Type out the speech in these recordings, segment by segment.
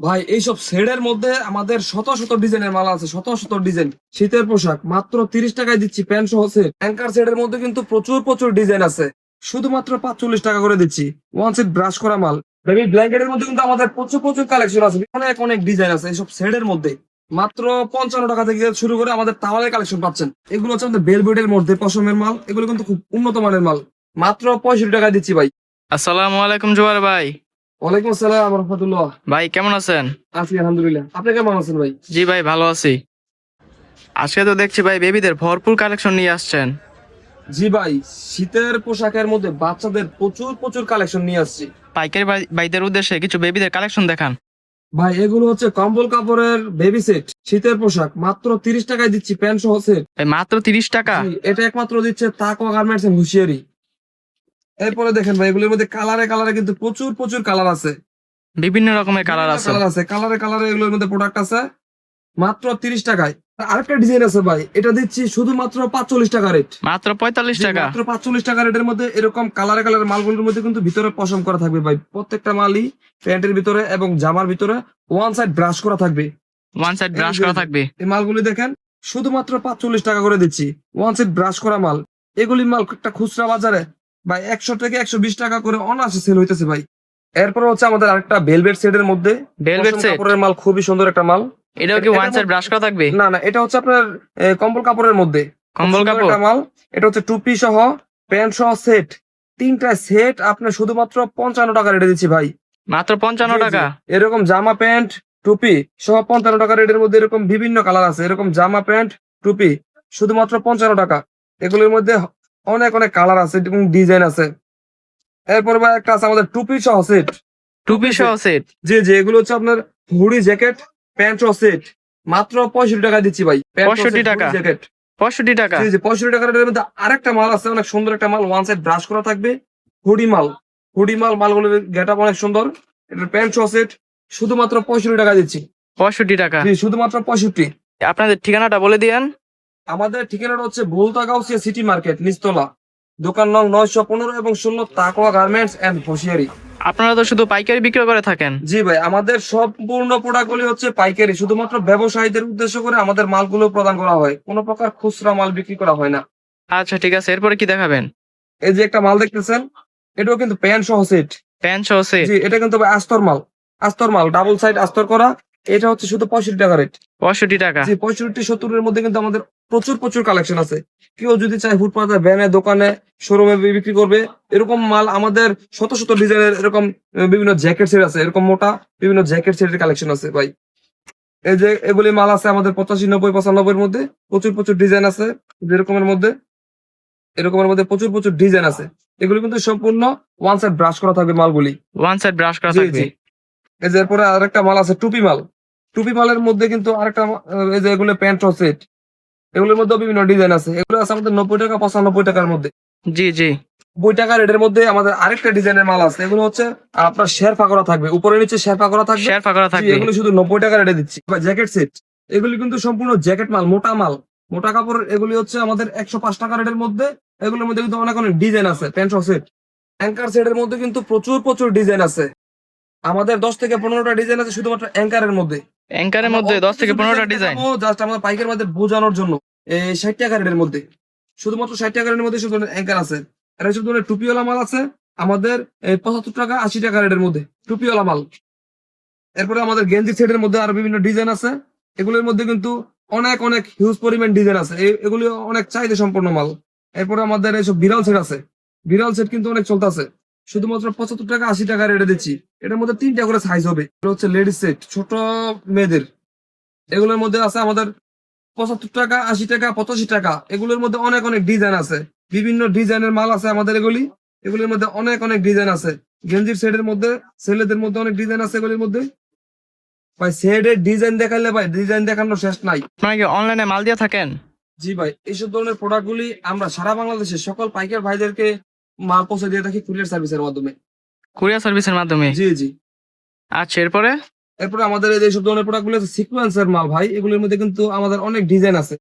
ভাই, এইসব শেডের মধ্যে আমাদের শত শত ডিজাইনের মাল আছে, শত শত ডিজাইন। শীতের পোশাক, মাত্র তিরিশ টাকায় দিচ্ছি, প্যান্ট সহ সেট অ্যাঙ্কার সেটের মধ্যে কিন্তু প্রচুর প্রচুর ডিজাইন আছে। শুধুমাত্র পাঁচচল্লিশ টাকা করে দিচ্ছি। ওয়ান সেট ব্রাশ করা মাল। বেবি ব্ল্যাঙ্কেটের মধ্যে কিন্তু আমাদের প্রচুর প্রচুর কালেকশন আছে। অনেক অনেক ডিজাইন আছে এইসব শেডের মধ্যে। মাত্র পঞ্চান্ন টাকা থেকে শুরু করে আমাদের তাওয়ালের কালেকশন পাচ্ছেন। এগুলো হচ্ছে আমাদের বেলবেটের মধ্যে পশমের মাল। এগুলো কিন্তু খুব উন্নত মানের মাল। মাত্র পঁয়ষট্টি টাকা দিচ্ছি ভাই। আসসালামু আলাইকুম জোয়ার ভাই। ওয়ালাইকুম আসসালাম রহমতুল্লাহ। ভাই কেমন আছেন? আছি আলহামদুলিল্লাহ। আপনি কেমন আছেন ভাই? জি ভাই ভালো আছি। আজকে তো দেখছি ভাই বেবিদের ভরপুর কালেকশন নিয়ে আসছেন। জি ভাই শীতের পোশাকের মধ্যে বাচ্চাদের প্রচুর প্রচুর কালেকশন নিয়ে আসছি। পাইকারি ভাই- ভাইদের উদ্দেশ্যে কিছু বেবিদের কালেকশন দেখান। ভাই এগুলো হচ্ছে কম্বল কাপড়ের বেবি সেট শীতের পোশাক। মাত্র তিরিশ টাকায় দিচ্ছি প্যান্ট সহ সেট মাত্র তিরিশ টাকা? এটা একমাত্র দিচ্ছে তাকওয়া গার্মেন্টস এন্ড হুঁশিয়ারি। এরপরে দেখেন ভাই এগুলোর মধ্যে কালারে কালারে কিন্তু প্রচুর প্রচুর কালার আছে। বিভিন্ন রকমের কালার আছে কালার আছে। কালারে কালারে এগুলোর মধ্যে প্রোডাক্ট আছে। মাত্র তিরিশ টাকায়। আরেকটা ডিজাইন আছে ভাই এটা দিচ্ছি শুধুমাত্র পাঁচচল্লিশ টাকা রেট মাত্র পঁয়তাল্লিশ টাকা। মাত্র পাঁচচল্লিশ টাকা রেটের মধ্যে এরকম কালারে কালার মালগুলোর মধ্যে কিন্তু ভিতরে পশম করা থাকবে ভাই। প্রত্যেকটা মালই প্যান্টের ভিতরে এবং জামার ভিতরে ওয়ান সাইড ব্রাশ করা থাকবে। ওয়ান সাইড ব্রাশ করা থাকবে। এই মালগুলি দেখেন শুধুমাত্র পাঁচচল্লিশ টাকা করে দিচ্ছি। ওয়ান সাইড ব্রাশ করা মাল। এগুলি মাল একটা খুচরা বাজারে ভাই একশো থেকে একশো বিশ টাকা করে অনায়াসে সেল হইতেছে ভাই। এরপর হচ্ছে আমাদের আরেকটা ভেলভেট সেটের মধ্যে ভেলভেট সেট কাপড়ের মাল খুবই সুন্দর একটা মাল। এটাও কি ওয়ান সাইড ব্রাশ করা থাকবে? না না এটা হচ্ছে আপনার কম্বল কাপড়ের মধ্যে। কম্বল কাপড়? মাল। এটা হচ্ছে টুপি সহ প্যান্ট সহ সেট তিনটা সেট আপনার শুধুমাত্র পঞ্চান্ন টাকা রেটে দিচ্ছি ভাই। মাত্র পঞ্চান্ন। টাকা? এরকম জামা প্যান্ট টুপি সহ পঞ্চান্ন টাকা রেটের মধ্যে এরকম বিভিন্ন কালার আছে। এরকম জামা প্যান্ট টুপি শুধুমাত্র পঞ্চান্ন টাকা। এগুলোর মধ্যে অনেক অনেক কালার আছে এবং ডিজাইন আছে। এরপর ভাই একটা আছে আমাদের টুপি সহ সেট টুপি সহ সেট জি জি এগুলো হচ্ছে আপনার হুডি জ্যাকেট প্যান্ট সহ সেট মাত্র পঁয়ষট্টি টাকা দিচ্ছি ভাই। 65 টাকা। জ্যাকেট পঁয়ষট্টি টাকা। জি জি পঁয়ষট্টি টাকার মধ্যে আরেকটা মাল আছে অনেক সুন্দর একটা মাল। ওয়ান সাইড ব্রাশ করা থাকবে হুডি মাল। হুডি মাল মালগুলোর গেট অনেক সুন্দর। এটার প্যান্ট সহ সেট শুধুমাত্র পঁয়ষট্টি টাকা দিচ্ছি। পঁয়ষট্টি টাকা। জি শুধুমাত্র পঁয়ষট্টি। আপনাদের ঠিকানাটা বলে দিয়েন। আমাদের ঠিকানাটা হচ্ছে ভুলতাগাউসিয়া সিটি মার্কেট নিচতলা। দোকান নং নয়শো পনেরো এবং ষোলো তাকোয়া গার্মেন্টস এন্ড হোশিয়ারি আপনারা তো শুধু পাইকারি বিক্রি করে থাকেন? জি ভাই আমাদের সম্পূর্ণ প্রোডাক্টগুলি হচ্ছে পাইকারি শুধুমাত্র ব্যবসায়ীদের উদ্দেশ্য করে আমাদের মালগুলো প্রদান করা হয়। কোনো প্রকার খুচরা মাল বিক্রি করা হয় না। আচ্ছা ঠিক আছে এরপরে কি দেখাবেন? এই যে একটা মাল দেখতেছেন এটাও কিন্তু প্যান্ট সহ সেট। প্যান্ট সহ সেট? জি এটা কিন্তু ভাই আস্তর মাল। আস্তর মাল ডাবল সাইড আস্তর করা। এটা হচ্ছে শুধু পঁয়ষট্টি টাকা রেট। পঁয়ষট্টি টাকা। জি পঁয়ষট্টি সত্তরের মধ্যে কিন্তু আমাদের প্রচুর প্রচুর কালেকশন আছে। কেউ যদি চায় ফুটপাতে ভ্যানে দোকানে শোরুমে বিক্রি করবে এরকম মাল আমাদের শত শত ডিজাইনের এরকম বিভিন্ন জ্যাকেট সেট আছে এরকম মোটা বিভিন্ন জ্যাকেট সেটের কালেকশন আছে ভাই। এই যে এগুলি মাল আছে আমাদের পঁচাশি নব্বই পঁচানব্বইয়ের মধ্যে প্রচুর প্রচুর ডিজাইন আছে যেরকমের মধ্যে এরকমের মধ্যে প্রচুর প্রচুর ডিজাইন আছে। এগুলি কিন্তু সম্পূর্ণ ওয়ান সাইড ব্রাশ করা থাকবে মালগুলি। ওয়ান সাইড ব্রাশ করা থাকবে? এই যে এরপরে আরেকটা মাল আছে টুপি মাল। টুপি মালের মধ্যে কিন্তু আরেকটা এই যে এগুলো প্যান্ট সেট এগুলোর মধ্যে বিভিন্ন ডিজাইন আছে। এগুলো আছে আমাদের নব্বই টাকা পঁচানব্বই টাকার মধ্যে। জি জি। নব্বই টাকা রেটের মধ্যে আমাদের আরেকটা ডিজাইনের মাল আছে। এগুলো হচ্ছে আপনার শেরফা করা থাকবে। উপরে নিচে শেরফা করা থাকবে। শেরফা করা থাকবে। এগুলো শুধু নব্বই টাকা রেটে দিচ্ছি। জ্যাকেট সেট এগুলি কিন্তু সম্পূর্ণ জ্যাকেট মাল মোটা মাল। মোটা কাপড় এগুলি হচ্ছে আমাদের একশো পাঁচ টাকা রেটের মধ্যে। এগুলোর মধ্যে কিন্তু অনেক অনেক ডিজাইন আছে প্যান্ট সেট অ্যাঙ্কার সেটের মধ্যে কিন্তু প্রচুর প্রচুর ডিজাইন আছে। আমাদের দশ থেকে পনেরোটা ডিজাইন আছে শুধুমাত্র অ্যাঙ্কারের মধ্যে। অ্যাঙ্কারের মধ্যে দশ থেকে পনেরোটা ডিজাইন জাস্ট আমাদের পাইকের মধ্যে বোঝানোর জন্য। এই ষাট টাকা রেটের মধ্যে। শুধুমাত্র ষাট টাকা রেটের মধ্যে শুধু অ্যাঙ্কার আছে। আর এসব ধরনের টুপিওয়ালা মাল আছে। আমাদের এই পঁচাত্তর টাকা আশি টাকা রেটের মধ্যে টুপিওয়ালা মাল। এরপরে আমাদের গেঞ্জি সেটের মধ্যে আরও বিভিন্ন ডিজাইন আছে। এগুলোর মধ্যে কিন্তু অনেক অনেক হিউজ পরিমাণ ডিজাইন আছে। এগুলি অনেক চাহিদা সম্পন্ন মাল। এরপরে আমাদের এইসব বিড়াল সেট আছে। বিড়াল সেট কিন্তু অনেক চলতেছে। শুধুমাত্র পঁচাত্তর টাকা আশি টাকা রেটে দিচ্ছি। এটার মধ্যে তিনটা করে সাইজ হবে। এটা হচ্ছে লেডিস সেট ছোট মেয়েদের। এগুলোর মধ্যে আছে আমাদের পঁচাত্তর টাকা আশি টাকা পঁচাশি টাকা। এগুলোর মধ্যে অনেক অনেক ডিজাইন আছে। বিভিন্ন ডিজাইনের মাল আছে আমাদের এগুলি। এগুলির মধ্যে অনেক অনেক ডিজাইন আছে। গেঞ্জির সেটের মধ্যে ছেলেদের মধ্যে অনেক ডিজাইন আছে এগুলির মধ্যে। ভাই সেটের ডিজাইন দেখাইলে ভাই ডিজাইন দেখানোর শেষ নাই। আপনারা কি অনলাইনে মাল দিয়ে থাকেন? জি ভাই এইসব ধরনের প্রোডাক্টগুলি আমরা সারা বাংলাদেশের সকল পাইকার ভাইদেরকে মাল পৌঁছে দিয়ে থাকি কুরিয়ার সার্ভিসের মাধ্যমে। কুরিয়ার সার্ভিসের মাধ্যমে? জি জি। আচ্ছা এরপরে? এরপরে আমাদের এই সব ধরনের প্রোডাক্টগুলো আছে সিকোয়েন্সের মাল ভাই এগুলোর মধ্যে কিন্তু আমাদের অনেক ডিজাইন আছে।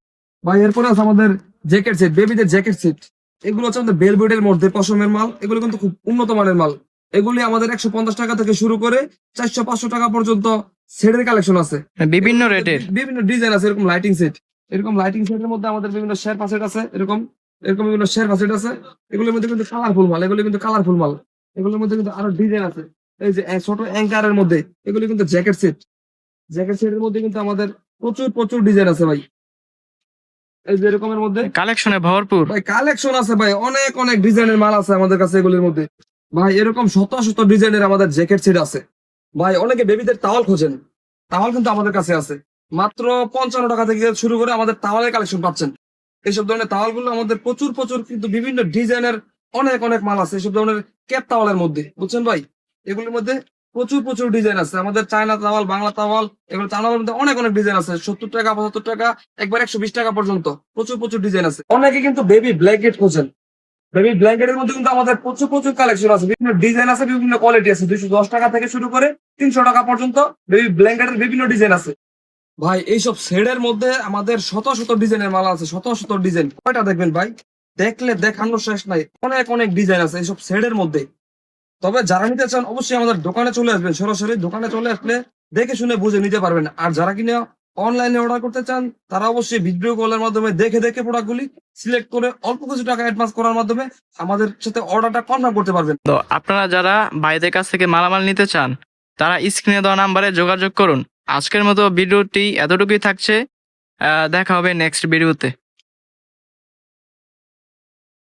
ভাই এরপরে আছে আমাদের জ্যাকেট সেট বেবিদের জ্যাকেট সেট এগুলো হচ্ছে আমাদের বেলবেটের মধ্যে পশমের মাল এগুলো কিন্তু খুব উন্নত মানের মাল। এগুলি আমাদের একশো পঞ্চাশ টাকা থেকে শুরু করে চারশো পাঁচশো টাকা পর্যন্ত সেটের কালেকশন আছে। বিভিন্ন রেটের বিভিন্ন ডিজাইন আছে এরকম লাইটিং সেট এরকম লাইটিং সেটের মধ্যে আমাদের বিভিন্ন শেয়ার সেট আছে এরকম। এরকম বিভিন্ন শেয়ার সেট আছে এগুলোর মধ্যে কিন্তু কালারফুল মাল এগুলো কিন্তু কালারফুল মাল এগুলোর মধ্যে কিন্তু আরও ডিজাইন আছে। এই যে ছোট অ্যাঙ্কারের মধ্যে এগুলো কিন্তু জ্যাকেট সেট জ্যাকেট সেটের মধ্যে কিন্তু আমাদের প্রচুর প্রচুর ডিজাইন আছে ভাই। এই যে এরকমের মধ্যে কালেকশনে ভরপুর? ভাই কালেকশন আছে ভাই অনেক অনেক ডিজাইনের মাল আছে আমাদের কাছে এগুলোর মধ্যে। ভাই এরকম শত শত ডিজাইনের আমাদের জ্যাকেট সেট আছে। ভাই অনেকে বেবিদের টাওয়াল খোঁজেন টাওয়াল কিন্তু আমাদের কাছে আছে। মাত্র পঞ্চান্ন টাকা থেকে শুরু করে আমাদের টাওয়ালের কালেকশন পাচ্ছেন। এইসব ধরনের টাওয়ালগুলো আমাদের প্রচুর প্রচুর কিন্তু বিভিন্ন ডিজাইনের অনেক অনেক মাল আছে এইসব ধরনের ক্যাপ টাওয়ালের মধ্যে। বুঝছেন ভাই? এগুলোর মধ্যে প্রচুর প্রচুর ডিজাইন আছে। আমাদের চায়না তাওয়াল, বাংলা তাওয়াল, এগুলো টাওয়ালের মধ্যে অনেক অনেক ডিজাইন আছে। সত্তর টাকা, পঁচাত্তর টাকা, একবার একশো বিশ টাকা পর্যন্ত প্রচুর প্রচুর ডিজাইন আছে। অনেকে কিন্তু বেবি ব্ল্যাঙ্কেট খোঁজেন। বেবি ব্ল্যাঙ্কেটের মধ্যে কিন্তু আমাদের প্রচুর প্রচুর কালেকশন আছে। বিভিন্ন ডিজাইন আছে, বিভিন্ন কোয়ালিটি আছে। দুইশো দশ টাকা থেকে শুরু করে তিনশো টাকা পর্যন্ত বেবি ব্ল্যাঙ্কেটের বিভিন্ন ডিজাইন আছে। ভাই, এইসব শেডের মধ্যে আমাদের শত শত ডিজাইনের মালা আছে, শত শত ডিজাইন। কয়টা দেখবেন ভাই? দেখলে দেখানোর শেষ নাই। অনেক অনেক ডিজাইন আছে এইসব শেডের মধ্যে। তবে যারা নিতে চান, অবশ্যই আমাদের দোকানে চলে আসবেন। সরাসরি দোকানে চলে আসলে দেখে শুনে বুঝে নিতে পারবেন। আর যারা কিনে অনলাইনে অর্ডার করতে চান, তারা অবশ্যই ভিডিও কলের মাধ্যমে দেখে দেখে প্রোডাক্টগুলি সিলেক্ট করে অল্প কিছু টাকা অ্যাডভান্স করার মাধ্যমে আমাদের সাথে অর্ডারটা কনফার্ম করতে পারবেন। তো আপনারা যারা ভাইদের কাছ থেকে মালামাল নিতে চান, তারা স্ক্রিনে দেওয়া নাম্বারে যোগাযোগ করুন। আজকের মতো ভিডিওটি এতটুকুই থাকছে দেখা হবে নেক্সট ভিডিওতে